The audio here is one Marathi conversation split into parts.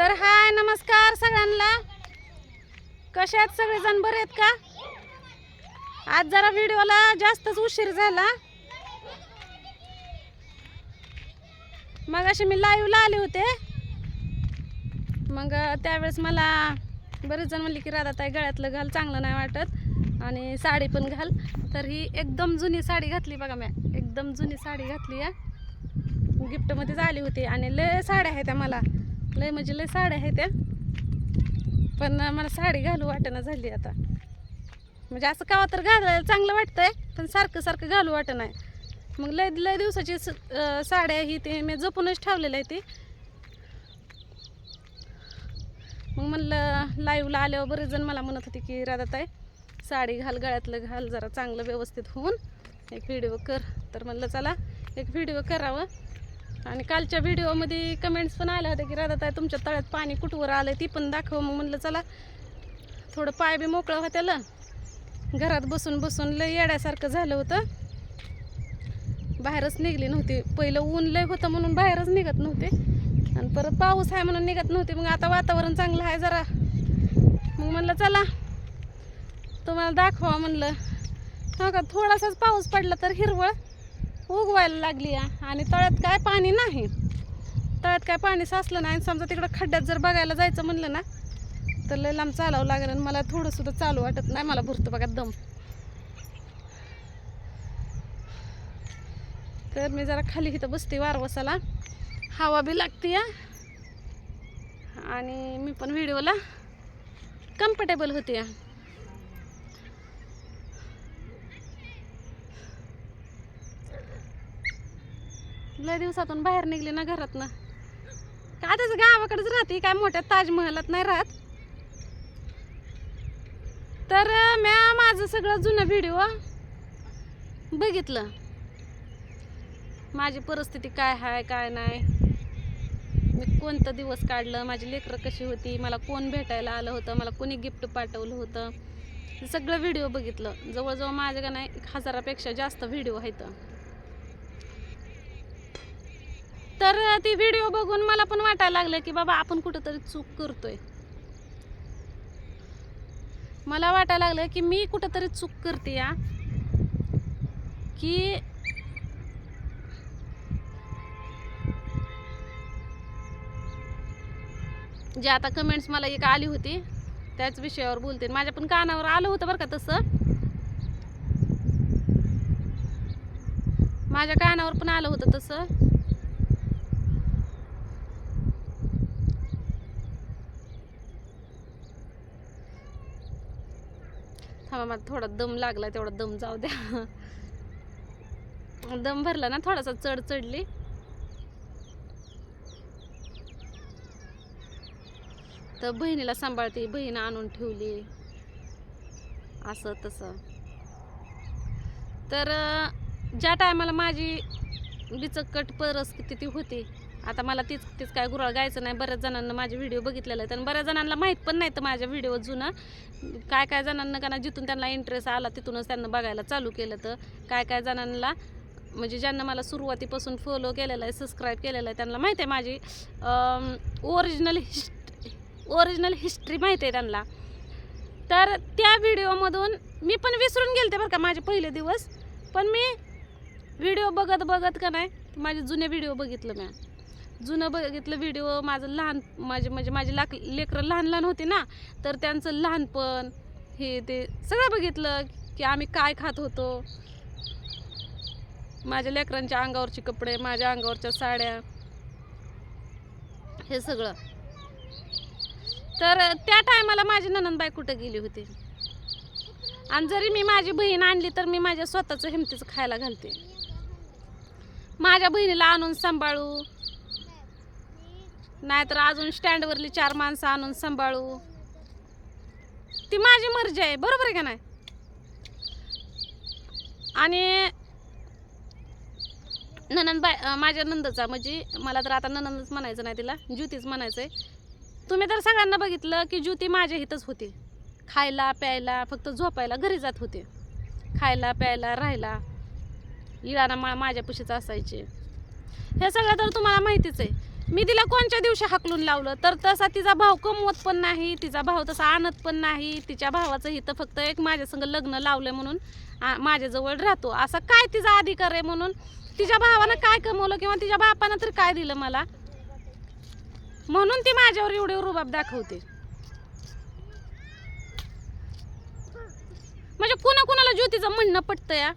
तर हाय नमस्कार सगळ्यांना. कसे आहेत सगळेजण? बरे आहेत का? आज जरा व्हिडिओला जास्तच उशीर झाला. मग असे मी लाईव्हला आले होते. मग त्यावेळेस मला बरेच जण म्हणले की राधा ताई गळ्यातलं घाल चांगलं नाही वाटत. आणि साडी पण घाल. तर ही एकदम जुनी साडी घातली बघा मी एकदम जुनी साडी घातली आहे. गिफ्टमध्येच आली होती आणि लय साड्या आहेत त्या मला. लय म्हणजे लय साड्या आहेत त्या. पण मला साडी घालू वाटेना झाली आता. म्हणजे असं कावा तर घालायला चांगलं वाटतंय पण सारखं सारखं घालू वाटत आहे मग लय लय दिवसाची स- साड्या ही ते मी जपूनच ठेवलेलं आहे ती. मग म्हणलं लाईव्हला आल्यावर बरेच जण मला म्हणत होते की राधाताई साडी घाल गळ्यातलं घाल जरा चांगलं व्यवस्थित होऊन. एक व्हिडिओ कर. तर म्हणलं चला एक व्हिडिओ करावं. आणि कालच्या व्हिडिओमध्ये कमेंट्स पण आल्या होत्या की राधाताई तुमच्या तळ्यात पाणी कुठवर आलं ती पण दाखव. मग म्हणलं चला थोडं पाय बी मोकळं होत्याला घरात बसून बसून लय येड्यासारखं झालं होतं. बाहेरच निघली नव्हती. पहिलं ऊन लय होतं म्हणून बाहेरच निघत नव्हते. आणि परत पाऊस आहे म्हणून निघत नव्हते. मग आता वातावरण चांगलं आहे जरा. मग म्हणलं चला तुम्हाला दाखवा. म्हणलं हो का? थोडासाच पाऊस पडला तर हिरवळ. उगवायला लागली आणि तळ्यात काय पाणी नाही. तळ्यात काय पाणी साचलं नाही. आणि समजा तिकडं खड्ड्यात जर बघायला जायचं म्हणलं ना तर लय लांब चालावं लागेल. आणि मला थोडंसुद्धा चालू वाटत नाही. मला भरतं बघा दम. तर मी जरा खाली इथं बसते वारवसाला. हवा बी लागते या. आणि मी पण व्हिडिओला कम्फर्टेबल होते लय दिवसातून बाहेर निघले ना घरातनं. का त्याचं गावाकडेच राहते काय मोठ्या ताजमहलात नाही राहत. तर म्या माझं सगळं जुनं व्हिडिओ बघितलं. माझी परिस्थिती काय आहे काय नाही. मी कोणतं दिवस काढलं माझी लेकरं कशी होती मला कोण भेटायला आलं होतं मला कोणी गिफ्ट पाठवलं होतं. सगळं व्हिडिओ बघितलं. जवळजवळ माझ्या का नाही एक हजारापेक्षा जास्त व्हिडिओ आहेत. तर ती व्हिडिओ बघून मला पण वाटायला लागलं की बाबा आपण कुठंतरी चूक करतोय. मला वाटायला लागलं की मी कुठंतरी चूक करते या की जे आता कमेंट्स मला एक आली होती त्याच विषयावर बोलते. माझ्या पण कानावर आलं होतं बरं का तसं. माझ्या कानावर पण आलं होतं तसं. मला थोडा दम लागला तेवढा दम जाऊ द्या. दम भरला ना थोडासा चढ चढली. तर बहिणीला सांभाळते बहीण आणून ठेवली. असं तसं. तर ज्या टायमाला माझी बिचकट परिस्थिती ती होती आता मला तीच तीच काय गुराळ गायचं नाही. बऱ्याच जणांना माझे व्हिडिओ बघितलेले आहेत आणि बऱ्याच जणांना माहीत पण नाही तर माझ्या व्हिडिओ जुनं. काय काय जणांना का ना जिथून त्यांना इंटरेस्ट आला तिथूनच त्यांना बघायला चालू केलं तर. काय काय जणांना म्हणजे ज्यांना मला सुरुवातीपासून फॉलो केलेलं आहे सबस्क्राईब केलेलं आहे त्यांना माहिती आहे माझी ओरिजिनल हिस्ट ओरिजिनल हिस्ट्री माहिती आहे त्यांना. तर त्या व्हिडिओमधून मी पण विसरून गेलते बरं का माझे पहिले दिवस. पण मी व्हिडिओ बघत बघत का नाही माझे जुने व्हिडिओ बघितलं मी. जुनं बघितलं व्हिडिओ माझं लहान माझे म्हणजे माझे लाक लेकरं लहान लहान होती ना तर त्यांचं लहानपण हे ते सगळं बघितलं की आम्ही काय खात होतो. माझ्या लेकरांच्या अंगावरचे कपडे माझ्या अंगावरच्या साड्या हे सगळं. तर त्या टायमाला माझी ननंदबाई कुठं गेली होती? आणि जरी मी माझी बहीण आणली तर मी माझ्या स्वतःचं हिमतीचं खायला घालते. माझ्या बहिणीला आणून सांभाळू. नाहीतर अजून स्टँडवरली चार माणसं आणून सांभाळू. ती माझी मर्जी आहे बरोबर आहे का नाही? आणि ननंद बाय माझ्या नंदचा म्हणजे मला तर आता ननंदच म्हणायचं नाही तिला ज्युतीच म्हणायचं आहे तुम्ही तर सगळ्यांना बघितलं की ज्युती माझ्या इथंच होती. खायला प्यायला फक्त झोपायला घरी जात होते. खायला प्यायला राहायला. इळाना मा माझ्या पुशीच असायचे. हे सगळं तर तुम्हाला माहितीच आहे. मी तिला कोणत्या दिवशी हाकलून लावलं? तर तसा तिचा भाव कमवत पण नाही तिचा भाव तसा आणत पण नाही तिच्या भावाचं हिथं फक्त एक माझ्या संग लग्न लावलं म्हणून आ- माझ्याजवळ राहतो. असा काय तिचा अधिकार आहे म्हणून? तिच्या भावानं काय कमवलं किंवा तिच्या बापानं तर काय दिलं मला? म्हणून ती माझ्यावर एवढे रुबाब दाखवते. म्हणजे कुणा कुणाला ज्योतीचं म्हणणं पटतं या?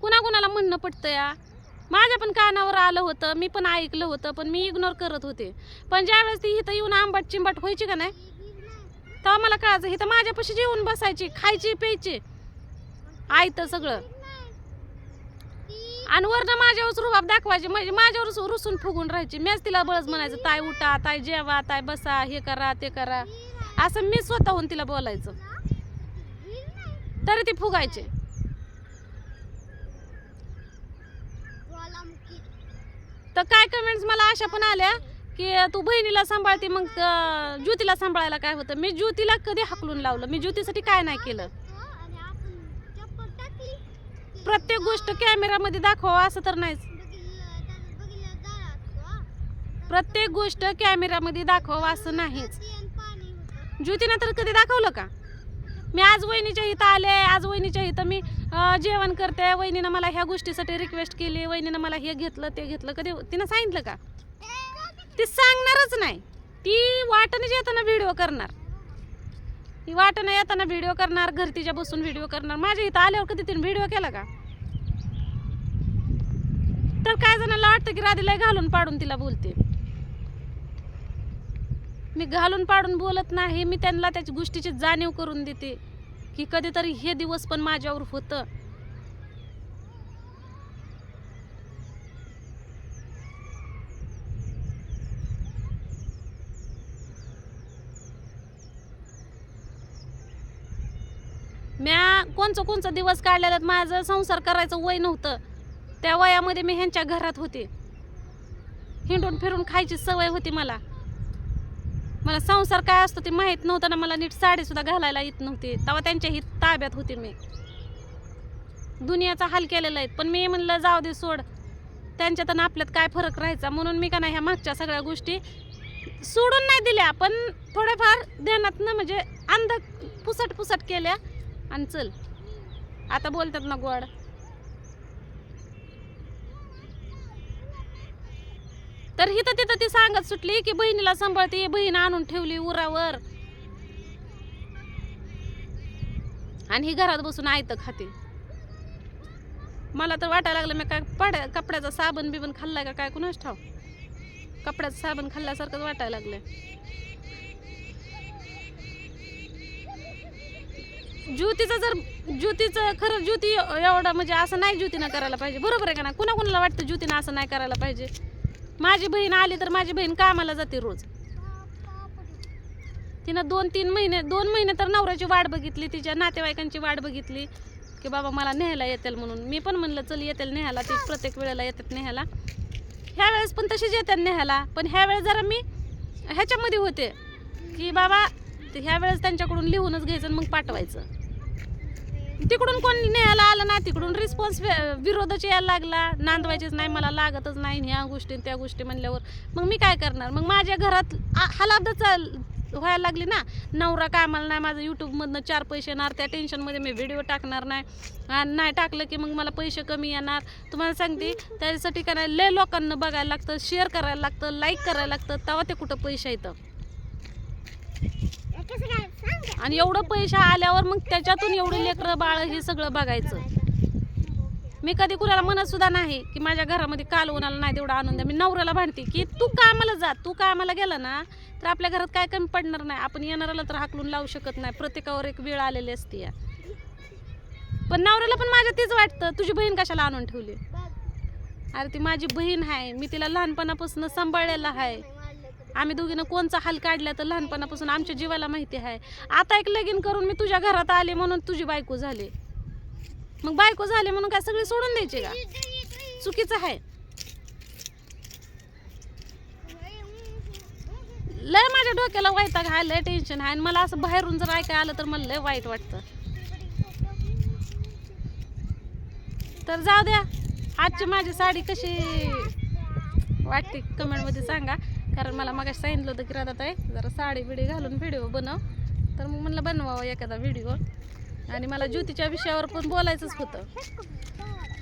कुणा कुणाला म्हणणं पटतं या? माझ्या पण कानावर आलं होतं मी पण ऐकलं होतं पण मी इग्नोर करत होते. पण ज्यावेळेस ती इथं येऊन आंबाट चिंबाट व्हायची का नाही तेव्हा मला कळायचं इथं माझ्यापाशी जेवून बसायची खायची प्यायची. आयतं सगळं. आणि वरनं माझ्यावर रुबाब दाखवायची म्हणजे माझ्यावर रुसून फुगून राहायची. मीच तिला बळच म्हणायचं ताय उठा ताय जेवा ताय बसा हे करा ते करा. असं मी स्वतःहून तिला बोलायचं. तरी ती फुगायचे. तर काय कमेंट्स मला अशा पण आल्या की तू बहिणीला सांभाळते मग ज्योतीला सांभाळायला काय होतं? मी ज्योतीला कधी हाकलून लावलं? मी ज्योतीसाठी काय नाही केलं? प्रत्येक गोष्ट कॅमेरामध्ये दाखवा असं तर नाहीच. प्रत्येक गोष्ट कॅमेरामध्ये दाखवावं असं नाहीच. ज्योतीनं तर कधी दाखवलं का? मी आज वहिनीच्या इथं आले आज वहिनीच्या इथं मी जेवण करते. वहिनीनं मला ह्या गोष्टीसाठी रिक्वेस्ट केली. वहिनीनं मला हे घेतलं ते घेतलं. कधी तिनं सांगितलं का? ती सांगणारच नाही. ती वाटणं येताना व्हिडिओ करणार. ती वाटणं येताना व्हिडिओ करणार घर तिच्या बसून व्हिडिओ करणार. माझ्या इथं आल्यावर कधी तिने व्हिडिओ केला का? तर काय जणांना वाटतं की राधीला घालून पाडून तिला बोलते. मी घालून पाडून बोलत नाही. मी त्यांना त्याची गोष्टीची जाणीव करून देते. की कधीतरी हे दिवस पण माझ्यावर होतं. म्या कोणचं कोणचं दिवस काढलेलं माझं संसार करायचं वय नव्हतं. त्या वयामध्ये मी ह्यांच्या घरात होते. हिंडून फिरून खायची सवय होती मला. मला संसार काय असतो ते माहीत नव्हतं ना मला नीट साडीसुद्धा घालायला येत नव्हती. तेव्हा त्यांच्या ही ताब्यात होती मी. दुनियाचा हाल केलेला आहे. पण मी म्हणलं जाऊ दे सोड. त्यांच्यात आणि आपल्यात काय फरक राहायचा? म्हणून मी का नाही ह्या मागच्या सगळ्या गोष्टी सोडून नाही दिल्या. पण थोड्याफार ध्यानात ना म्हणजे अंध पुसट पुसट केल्या. आणि चल. आता बोलतात ना गोड. तर हिथं तिथं ती सांगत सुटली की बहिणीला सांभाळते बहीण आणून ठेवली उरावर. आणि ही घरात बसून आयत खाते. मला तर वाटायला लागलं मी काय पाड्या कपड्याचा साबण बिबन खाल्लाय का काय? कुणाच ठाव कपड्याचं साबण खाल्ल्यासारखंच वाटायला लागलं ज्योतीचं जर ज्योतीचं खरं ज्योती एवढं म्हणजे असं नाही ज्योतीनं करायला पाहिजे. बरोबर आहे का ना कुणा कुणाला वाटतं ज्योतीनं असं नाही करायला पाहिजे? माझी बहीण आली तर माझी बहीण कामाला जाते रोज. तिनं दोन तीन महिने दोन महिने तर नवऱ्याची वाट बघितली तिच्या नातेवाईकांची वाट बघितली की बाबा मला न्यायला येतील म्हणून. मी पण म्हणलं चल येतील न्यायला ती प्रत्येक वेळेला येतात न्यायला. ह्या वेळेस पण तशीच येतात न्यायला पण ह्या वेळेस जरा मी ह्याच्यामध्ये होते की बाबा ते ह्या वेळेस त्यांच्याकडून लिहूनच घ्यायचं मग पाठवायचं. तिकडून कोण न्यायला आलं ना तिकडून रिस्पॉन्स विरोधच यायला लागला. नांदवायचेच नाही मला लागतच नाही ह्या गोष्टी त्या गोष्टी म्हणल्यावर. मग मी काय करणार? मग माझ्या घरात हलादच व्हायला लागली ना. नवरा कामाला नाही माझं यूट्यूबमधनं चार पैसे येणार त्या टेन्शनमध्ये मी व्हिडिओ टाकणार नाही. आणि नाही टाकलं की मग मला पैसे कमी येणार. तुम्हाला सांगते त्याच्यासाठी काय नाही, लय लोकांना बघायला लागतं शेअर करायला लागतं लाईक करायला लागतं तेव्हा ते कुठं पैसे येतं. आणि एवढं पैसे आल्यावर मग त्याच्यातून एवढं लेकरं बाळ हे सगळं बघायचं. मी कधी कुणाला म्हणत सुद्धा नाही की माझ्या घरामध्ये काल उन्हाला नाही तेवढा आनंद. मी नवऱ्याला भांडते की तू कामाला जा तू कामाला गेला ना तर आपल्या घरात काय कमी पडणार नाही. आपण येणाऱ्याला तर हाकलून लावू शकत नाही. प्रत्येकावर एक वेळ आलेली असते या. पण नवऱ्याला पण माझ्या तेच वाटतं तुझी बहीण कशाला आणून ठेवली? अरे ती माझी बहीण आहे मी तिला लहानपणापासून सांभाळलेलं आहे. आम्ही दोघीनं कोणचा हाल काढला तर लहानपणापासून आमच्या जीवाला माहिती आहे. आता एक लगीन करून मी तुझ्या घरात आले म्हणून तुझी बायको झाली. मग बायको झाली म्हणून काय सगळे सोडून द्यायचे का? चुकीचं आहे. लय माझ्या डोक्याला वाईट आहे लय टेन्शन आहे. आणि मला असं बाहेरून जर ऐकाय आलं तर मला लय वाईट वाटतं. तर जाऊ द्या. आजची माझी साडी कशी वाटते? कमेंटमध्ये सांगा. कारण मला मग सांगितलं होतं की राधात आहे जरा साडी बिडी घालून व्हिडिओ बनव. तर मग म्हणलं बनवावं एखादा व्हिडिओ आणि मला ज्योतीच्या विषयावर पण बोलायचंच होतं.